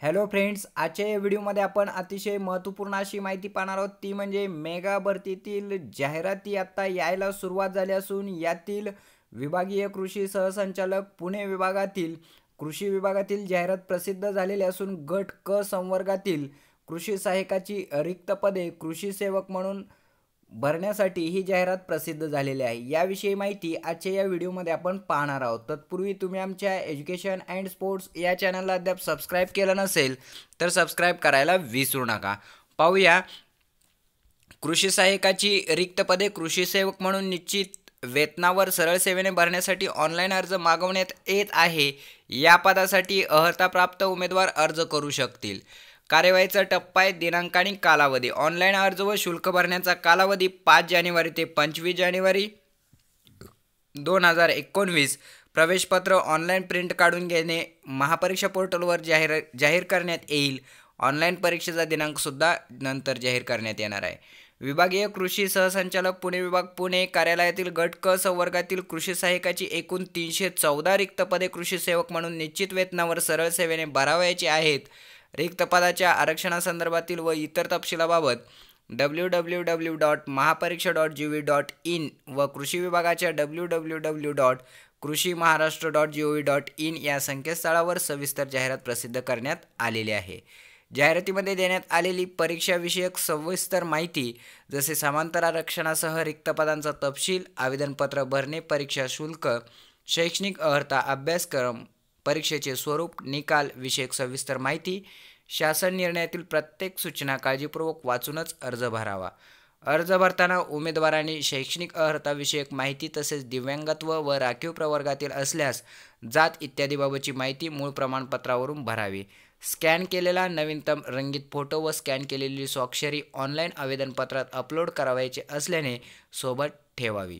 Hello friends आजच्या या व्हिडिओमध्ये आपण अतिशय महत्त्वपूर्ण अशी माहिती पाहणार आहोत. ती म्हणजे मेगा भरतीतील जाहिराती आत्ता यायला सुरुवात झाली असून यातील विभागीय कृषी सहसंचालक पुणे विभागातील कृषी विभागातील जाहिरात प्रसिद्ध झालेली असून गट क संवर्गातील कृषी सहाय्यकाची रिक्त पदे कृषी सेवक म्हणून भरण्यासाठी ही जाहिरात प्रसिद्ध झालेली आहे. याविषयी माहिती आजच्या या व्हिडिओमध्ये आपण पाहणार आहोत. तत्पूर्वी तुम्ही आमच्या एज्युकेशन अँड स्पोर्ट्स या चॅनलला अद्याप सबस्क्राईब केलं नसेल तर सबस्क्राईब करायला विसरू नका. पाहूया. कृषी सहाय्यकाची रिक्त पदे कृषी सेवक म्हणून निश्चित वेतनावर सरळ सेवेने भरण्यासाठी ऑनलाईन अर्ज मागवण्यात येत आहे. या पदासाठी अर्हता प्राप्त उमेदवार अर्ज करू शकतील. कार्यवाहीचा टप्पा आहे दिनांक आणि कालावधी. ऑनलाईन अर्ज व शुल्क भरण्याचा कालावधी पाच जानेवारी ते पंचवीस जानेवारी दोन हजार एकोणवीस. प्रवेशपत्र ऑनलाईन प्रिंट काढून घेणे महापरीक्षा पोर्टलवर जाहीर जाहीर करण्यात येईल. ऑनलाईन परीक्षेचा दिनांकसुद्धा नंतर जाहीर करण्यात येणार आहे. विभागीय कृषी सहसंचालक पुणे विभाग पुणे कार्यालयातील गट क संवर्गातील कृषी सहाय्यकाची एकूण तीनशे चौदा रिक्त पदे कृषी सेवक म्हणून निश्चित वेतनावर सरळ सेवेने भरावायची आहेत. रिक्त पदाच्या आरक्षणासंदर्भातील व इतर तपशिलाबाबत W W W dot Mahapariksha dot G V dot in व कृषी विभागाच्या W W W dot Krushi Maharashtra dot G O V dot in या संकेतस्थळावर सविस्तर जाहिरात प्रसिद्ध करण्यात आलेली आहे. जाहिरातीमध्ये देण्यात आलेली परीक्षाविषयक सविस्तर माहिती जसे समांतर आरक्षणासह रिक्त पदांचा तपशील आवेदनपत्र भरणे परीक्षा शुल्क शैक्षणिक अर्हता अभ्यासक्रम परीक्षेचे स्वरूप निकाल विषयक सविस्तर माहिती शासन निर्णयातील प्रत्येक सूचना काळजीपूर्वक वाचूनच अर्ज भरावा. अर्ज भरताना उमेदवारांनी शैक्षणिक अर्हताविषयक माहिती तसेच दिव्यांगत्व व राखीव प्रवर्गातील असल्यास जात इत्यादीबाबतची माहिती मूळ प्रमाणपत्रावरून भरावी. स्कॅन केलेला नवीनतम रंगीत फोटो व स्कॅन केलेली स्वाक्षरी ऑनलाईन आवेदनपत्रात अपलोड करावायचे असल्याने सोबत ठेवावी.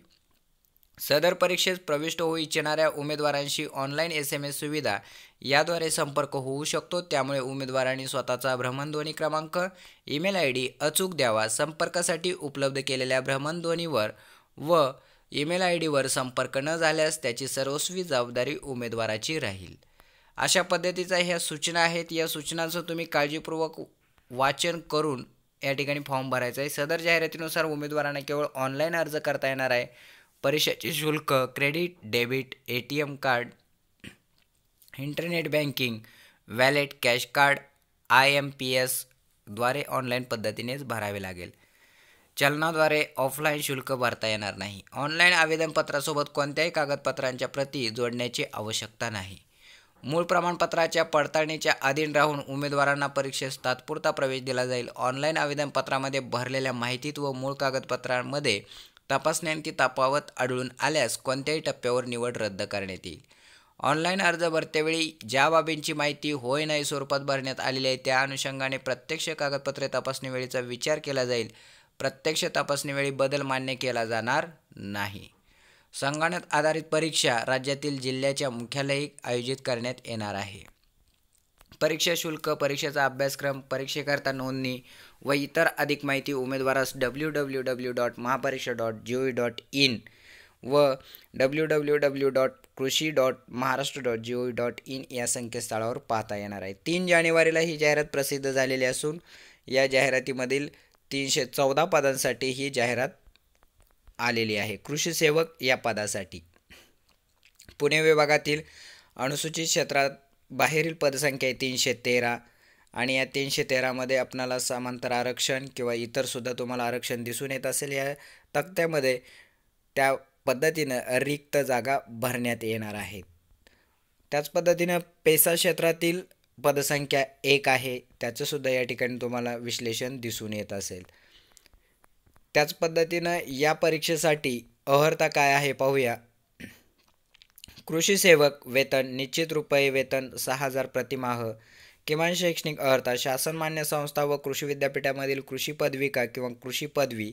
सदर परीक्षेत प्रविष्ट होऊ इच्छिणाऱ्या उमेदवारांशी ऑनलाईन एस एम एस सुविधा याद्वारे संपर्क होऊ शकतो. त्यामुळे उमेदवारांनी स्वतःचा भ्रमणध्वनी क्रमांक ईमेल आय डी अचूक द्यावा संपर्कासाठी उपलब्ध केलेल्या भ्रमणध्वनीवर व ईमेल आय डीवर संपर्क न झाल्यास त्याची सर्वस्वी जबाबदारी उमेदवाराची राहील. अशा पद्धतीच्या ह्या सूचना आहेत. या सूचनांचं तुम्ही काळजीपूर्वक वाचन करून या ठिकाणी फॉर्म भरायचा आहे. सदर जाहिरातीनुसार उमेदवारांना केवळ ऑनलाईन अर्ज करता येणार आहे. परीक्षेचे शुल्क credit debit A T M card internet banking wallet cash card I M P एसद्वारे online पद्धतीनेच भरावे लागेल. चलनाद्वारे ऑफलाईन शुल्क भरता येणार नाही. ऑनलाईन आवेदनपत्रासोबत कोणत्याही कागदपत्रांच्या प्रती जोडण्याची आवश्यकता नाही. मूळ प्रमाणपत्राच्या पडताळणीच्या अधीन राहून उमेदवारांना परीक्षेस तात्पुरता प्रवेश दिला जाईल. ऑनलाईन आवेदनपत्रामध्ये भरलेल्या माहितीत व मूळ कागदपत्रांमध्ये तपासण्यांची तफावत आढळून आल्यास कोणत्याही टप्प्यावर निवड रद्द करण्यात येईल. ऑनलाईन अर्ज भरतेवेळी ज्या बाबींची माहिती होय नाही स्वरूपात भरण्यात आलेली आहे त्या अनुषंगाने प्रत्यक्ष कागदपत्रे तपासणीवेळीचा विचार केला जाईल. प्रत्यक्ष तपासणीवेळी बदल मान्य केला जाणार नाही. संगणक आधारित परीक्षा राज्यातील जिल्ह्याच्या मुख्यालयी आयोजित करण्यात येणार आहे. परीक्षा शुल्क परीक्षेचा अभ्यासक्रम परीक्षेकरता नोंदणी व इतर अधिक माहिती उमेदवारास W W W dot Mahapariksha dot G O V dot in व W W W dot Krishi dot Maharashtra dot G O V dot in या संकेतस्थळावर पाहता येणार आहे. तीन जानेवारीला ही जाहिरात प्रसिद्ध झालेली असून या जाहिरातीमधील तीनशे चौदा पदांसाठी ही जाहिरात आलेली आहे. कृषी सेवक या पदासाठी. पुणे विभागातील अनुसूचित क्षेत्रात बाहेरील पदसंख्या आहे तीनशे तेरा. आणि या तीनशे तेरामध्ये आपणाला समांतर आरक्षण किंवा इतरसुद्धा तुम्हाला आरक्षण दिसून येत असेल. या तक्त्यामध्ये त्या पद्धतीनं रिक्त जागा भरण्यात येणार आहेत त्याच पद्धतीनं पेसा क्षेत्रातील पदसंख्या एक आहे. त्याचंसुद्धा या ठिकाणी तुम्हाला विश्लेषण दिसून येत असेल. त्याच पद्धतीनं या परीक्षेसाठी अहर्ता काय आहे पाहूया. कृषी सेवक वेतन निश्चित रुपये वेतन सहा हजार प्रतिमाह किमान शैक्षणिक अर्हता शासनमान्य संस्था व कृषी विद्यापीठामधील कृषी पदविका किंवा कृषी पदवी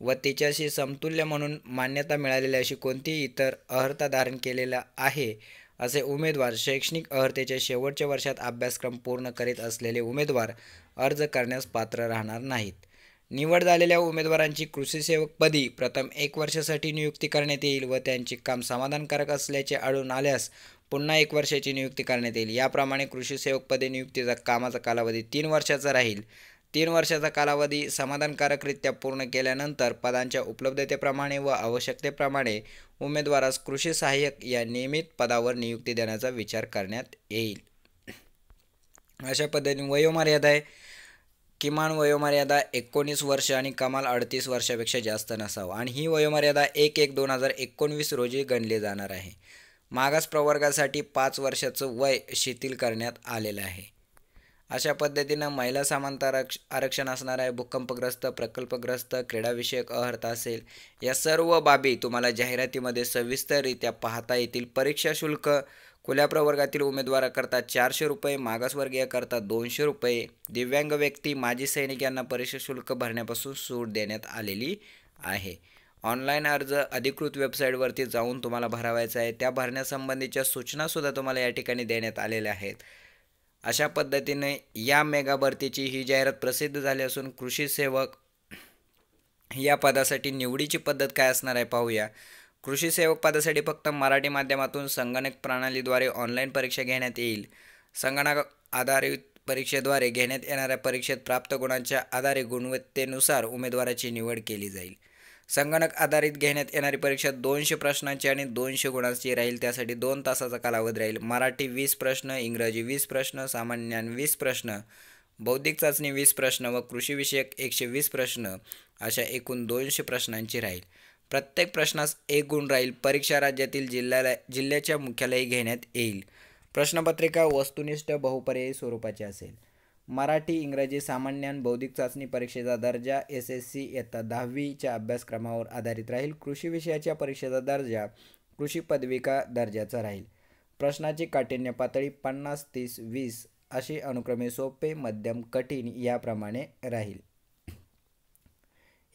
व तिच्याशी समतुल्य म्हणून मान्यता मिळालेली अशी कोणतीही इतर अर्हता धारण केलेला आहे असे उमेदवार शैक्षणिक अर्हतेच्या शेवटच्या वर्षात अभ्यासक्रम पूर्ण करीत असलेले उमेदवार अर्ज करण्यास पात्र राहणार नाहीत. निवड झालेल्या उमेदवारांची कृषी सेवकपदी प्रथम एक वर्षासाठी नियुक्ती करण्यात येईल व त्यांचे काम समाधानकारक असल्याचे आढळून आल्यास पुन्हा एक वर्षाची नियुक्ती करण्यात येईल. याप्रमाणे कृषी नियुक्तीचा कामाचा कालावधी तीन वर्षाचा राहील. तीन वर्षाचा कालावधी समाधानकारकरित्या पूर्ण केल्यानंतर पदांच्या उपलब्धतेप्रमाणे व आवश्यकतेप्रमाणे उमेदवारास कृषी सहाय्यक या नियमित पदावर नियुक्ती देण्याचा विचार करण्यात येईल. अशा पद्धतीने वयोमर्यादा आहे. किमान वयोमर्यादा एकोणीस वर्ष आणि कमाल अडतीस वर्षापेक्षा जास्त नसावं. आणि ही वयोमर्यादा एक एक दोन हजार एकोणवीस रोजी गणली जाणार आहे. मागास प्रवर्गासाठी पाच वर्षाचं वय शिथिल करण्यात आलेलं आहे. अशा पद्धतीनं महिला समानता आरक्ष आरक्षण असणार आहे. भूकंपग्रस्त प्रकल्पग्रस्त क्रीडाविषयक अहर्थ असेल या सर्व बाबी तुम्हाला जाहिरातीमध्ये सविस्तररित्या पाहता येतील. परीक्षा शुल्क खुल्या प्रवर्गातील उमेदवाराकरता चारशे रुपये मागासवर्गीयकरता दोनशे रुपये. दिव्यांग व्यक्ती माजी सैनिक यांना परीक्षा शुल्क भरण्यापासून सूट देण्यात आलेली आहे. ऑनलाईन अर्ज अधिकृत वेबसाईटवरती जाऊन तुम्हाला भरावायचा आहे. त्या भरण्यासंबंधीच्या सूचनासुद्धा तुम्हाला या ठिकाणी देण्यात आलेल्या आहेत. अशा पद्धतीने या मेगा भरतीची ही जाहिरात प्रसिद्ध झाली असून कृषी सेवक या पदासाठी निवडीची पद्धत काय असणार आहे पाहूया. कृषी सेवक पदासाठी फक्त मराठी माध्यमातून संगणक प्रणालीद्वारे ऑनलाईन परीक्षा घेण्यात येईल. संगणक आधारित परीक्षेद्वारे घेण्यात येणाऱ्या परीक्षेत प्राप्त गुणांच्या आधारे गुणवत्तेनुसार उमेदवाराची निवड केली जाईल. संगणक आधारित घेण्यात येणारी परीक्षा दोनशे प्रश्नांची आणि दोनशे गुणांची राहील. त्यासाठी दोन तासाचा कालावधी राहील. मराठी वीस प्रश्न इंग्रजी वीस प्रश्न सामान्य वीस प्रश्न बौद्धिक चाचणी वीस प्रश्न व कृषीविषयक एकशे वीस प्रश्न अशा एकूण दोनशे प्रश्नांची राहील. प्रत्येक प्रश्नास एक गुण राहील. परीक्षा राज्यातील जिल्ह्याला जिल्ह्याच्या मुख्यालयी घेण्यात येईल. प्रश्नपत्रिका वस्तुनिष्ठ बहुपर्यायी स्वरूपाची असेल. मराठी इंग्रजी सामान्य बौद्धिक चाचणी परीक्षेचा दर्जा एस एस सी इयत्ता दहावीच्या अभ्यासक्रमावर आधारित राहील. कृषी विषयाच्या परीक्षेचा दर्जा कृषी पदविका दर्जाचा राहील. प्रश्नाची काठिण्य पातळी पन्नास तीस वीस अशी अनुक्रमे सोपे मध्यम कठीण याप्रमाणे राहील.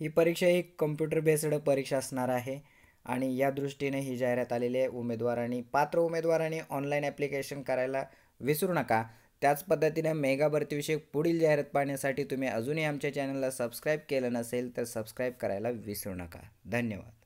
ही परीक्षा ही कम्प्युटर बेस्ड परीक्षा असणार आहे. आणि या दृष्टीने ही जाहिरात आलेली आहे. उमेदवारांनी पात्र उमेदवारांनी ऑनलाईन ॲप्लिकेशन करायला विसरू नका. त्याच पद्धतीने मेगा भरतीविषयक पुढील जाहिरात पाहण्यासाठी तुम्ही अजूनही आमच्या चॅनलला सबस्क्राईब केलं नसेल तर सबस्क्राईब करायला विसरू नका. धन्यवाद.